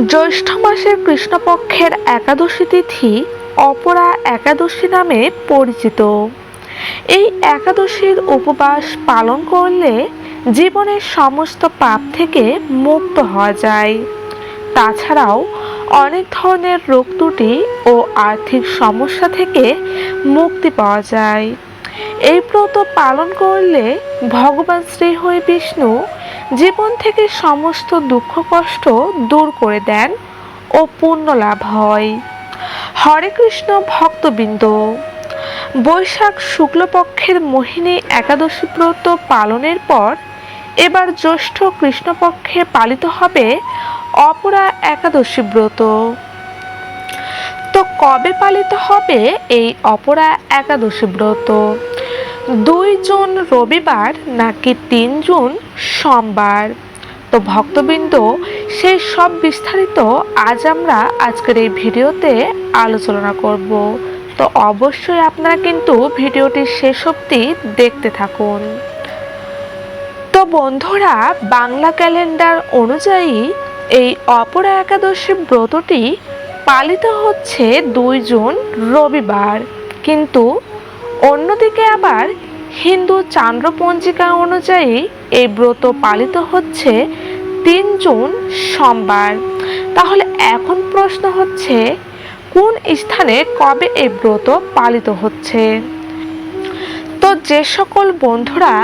জ্যৈষ্ঠ মাসের কৃষ্ণপক্ষের একাদশী তিথি অপরা একাদশী নামে পরিচিত। এই একাদশীর উপবাস পালন করলে জীবনের সমস্ত পাপ থেকে মুক্ত হওয়া যায়। তাছাড়াও অনেক ধরনের রোগ ত্রুটি ও আর্থিক সমস্যা থেকে মুক্তি পাওয়া যায়। এই ব্রত পালন করলে ভগবান শ্রী হরি বিষ্ণু জীবন থেকে সমস্ত দুঃখ, কষ্ট দূর করে দেন ও পুণ্য লাভ হয়। হরে কৃষ্ণ ভক্তবৃন্দ, বৈশাখ শুক্লপক্ষের মোহিনী একাদশী ব্রত পালনের পর এবার জ্যৈষ্ঠ কৃষ্ণপক্ষে পালিত হবে অপরা একাদশী ব্রত। তো কবে পালিত হবে এই অপরা একাদশী ব্রত? দুই জুন রবিবার নাকি তিন জুন সোমবার? তো ভক্তবৃন্দ, সেই সব বিস্তারিত আজ আমরা আজকের এই ভিডিওতে আলোচনা করব। তো অবশ্যই আপনারা কিন্তু ভিডিওটি শেষ অবধি দেখতে থাকুন। তো বন্ধুরা, বাংলা ক্যালেন্ডার অনুযায়ী এই অপরা একাদশী ব্রতটি পালিত হচ্ছে দুই জুন রবিবার। কিন্তু অন্যদিকে আবার হিন্দু চান্দ্র পঞ্জিকা অনুযায়ী এই ব্রত পালিত হচ্ছে তিন জুন সোমবার। তাহলে এখন প্রশ্ন হচ্ছে, কোন স্থানে কবে এই ব্রত পালিত হচ্ছে? তো যে সকল বন্ধুরা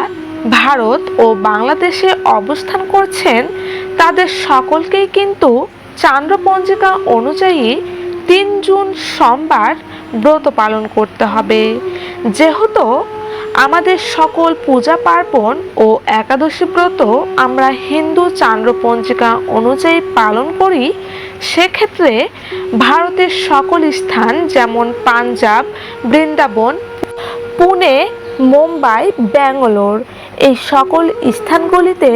ভারত ও বাংলাদেশে অবস্থান করছেন, তাদের সকলকেই কিন্তু চান্দ্র পঞ্জিকা অনুযায়ী তিন জুন সোমবার ব্রত পালন করতে হবে। যেহেতু আমাদের সকল পূজা পার্বণ ও একাদশী ব্রত আমরা হিন্দু চান্দ্র পঞ্জিকা অনুযায়ী পালন করি, সেক্ষেত্রে ভারতের সকল স্থান যেমন পাঞ্জাব, বৃন্দাবন, পুনে, মুম্বাই, ব্যাঙ্গালোর, এই সকল স্থানগুলিতে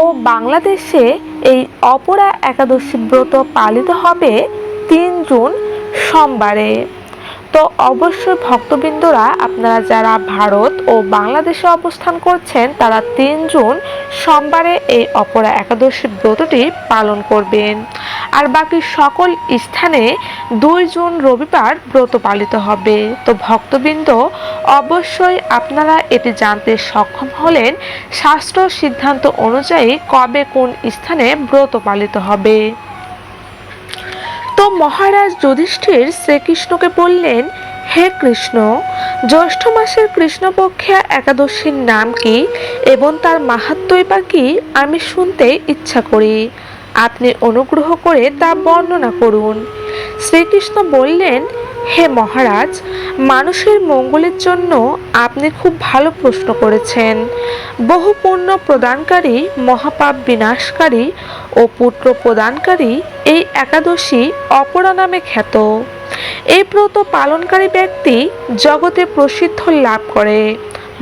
ও বাংলাদেশে এই অপরা একাদশী ব্রত পালিত হবে তিন জুন সোমবারে। তো অবশ্যই ভক্তবৃন্দরা, আপনারা যারা ভারত ও বাংলাদেশে অবস্থান করছেন, তারা তিন জুন সোমবারে এই অপরা একাদশী ব্রতটি পালন করবেন। আর বাকি সকল স্থানে দুই জুন রবিবার ব্রত পালিত হবে। তো ভক্তবৃন্দ, অবশ্যই আপনারা এটি জানতে সক্ষম হলেন শাস্ত্র সিদ্ধান্ত অনুযায়ী কবে কোন স্থানে ব্রত পালিত হবে। তো মহারাজ যুধিষ্ঠির শ্রীকৃষ্ণকে বললেন, হে কৃষ্ণ, জ্যৈষ্ঠ মাসের কৃষ্ণপক্ষে একাদশীর নাম কি এবং তার মাহাত্মই বা কি আমি শুনতে ইচ্ছা করি। আপনি অনুগ্রহ করে তা বর্ণনা করুন। শ্রীকৃষ্ণ বললেন, হে মহারাজ, মানুষের মঙ্গলের জন্য আপনি খুব ভালো প্রশ্ন করেছেন। বহু পুণ্য প্রদানকারী, মহাপাপ বিনাশকারী ও পুত্র প্রদানকারী এই একাদশী অপরা নামে খ্যাত। এই ব্রত পালনকারী ব্যক্তি জগতে প্রসিদ্ধ লাভ করে।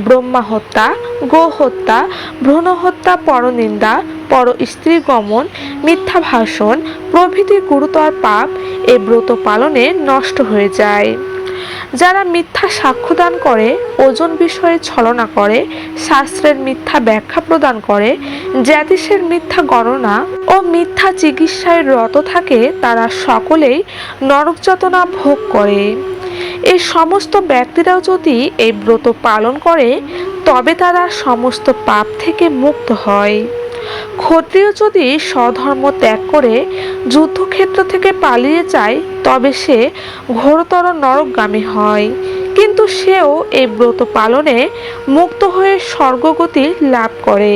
ব্রহ্মা হত্যা, গো হত্যা, ভ্রূণ হত্যা, পরনিন্দা, পর স্ত্রী গমন, মিথ্যা ভাষণ, প্রভৃতি গুরুতর পাপ এ ব্রত পালনে নষ্ট হয়ে যায়। যারা মিথ্যা সাক্ষ্যদান করে, ওজন বিষয়ে ছলনা করে, শাস্ত্রের মিথ্যা ব্যাখ্যা প্রদান করে, জ্যাতিষের মিথ্যা গণনা ও মিথ্যা চিকিৎসায় রত থাকে, তারা সকলেই নরক যাতনা ভোগ করে। এই সমস্ত ব্যক্তিরাও যদি এই ব্রত পালন করে, তবে তারা সমস্ত পাপ থেকে মুক্ত হয়। ক্ষত্রিয় যদি স্বধর্ম ত্যাগ করে যুদ্ধক্ষেত্র থেকে পালিয়ে যায়, তবে সে ঘোরতর নরকগামী হয়। কিন্তু সেও এই ব্রত পালনে মুক্ত হয়ে স্বর্গগতি লাভ করে।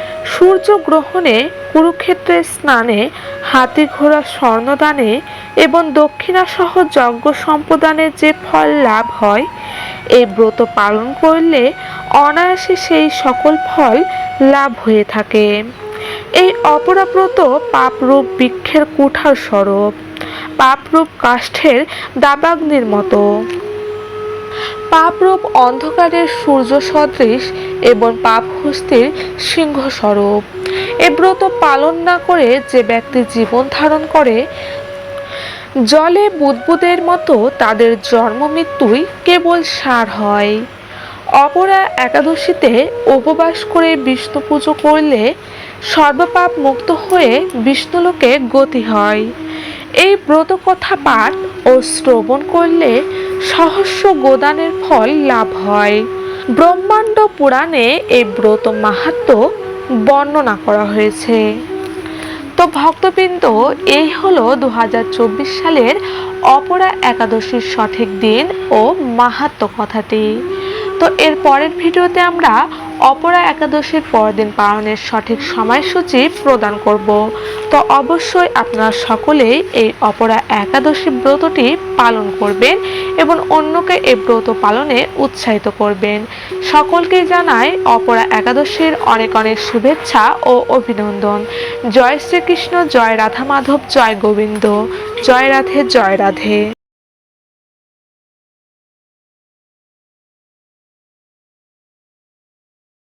সূর্যগ্রহণে কুরুক্ষেত্রে স্নানে, হাতি ঘোড়া স্বর্ণদানে এবং দক্ষিণাসহ যজ্ঞ সম্প্রদানের যে ফল লাভ হয়, এই ব্রত পালন করলে অনায়াসে সেই সকল ফল লাভ হয়ে থাকে। এই অপরাব্রত পাপরূপ বৃক্ষের কুঠার স্বরূপ, পাপরূপ কাষ্ঠের দাবাগ্নির মতো। পাপরূপ অন্ধকারের সূর্য সদৃশ এবং পাপ হস্তির সিংহস্বরূপ। এ ব্রত পালন না করে যে ব্যক্তি জীবন ধারণ করে, জলে বুদবুদের মতো তাদের জন্ম মৃত্যুই কেবল সার হয়। অপরা একাদশীতে উপবাস করে বিষ্ণু পুজো করলে সর্বপাপ মুক্ত হয়ে বিষ্ণুলোকে গতি হয়। এই ব্রত কথা পাঠ ও শ্রবণ করলে সহস্র গোদানের ফল লাভ হয়। ব্রহ্মাণ্ড পুরাণে এই ব্রত মাহাত্ম বর্ণনা করা হয়েছে। তো ভক্তবৃন্দ, এই হলো দু হাজার চব্বিশ সালের অপরা একাদশীর সঠিক দিন ও মাহাত্ম কথাটি। তো এর পরের ভিডিওতে আমরা অপরা একাদশীর পরদিন পালনের সঠিক সময়সূচি প্রদান করব। তো অবশ্যই আপনারা সকলেই এই অপরা একাদশী ব্রতটি পালন করবেন এবং অন্যকে এই ব্রত পালনে উৎসাহিত করবেন। সকলকে জানাই অপরা একাদশীর অনেক অনেক শুভেচ্ছা ও অভিনন্দন। জয় শ্রীকৃষ্ণ, জয় রাধা মাধব জয় গোবিন্দ। জয় রাধে জয় রাধে।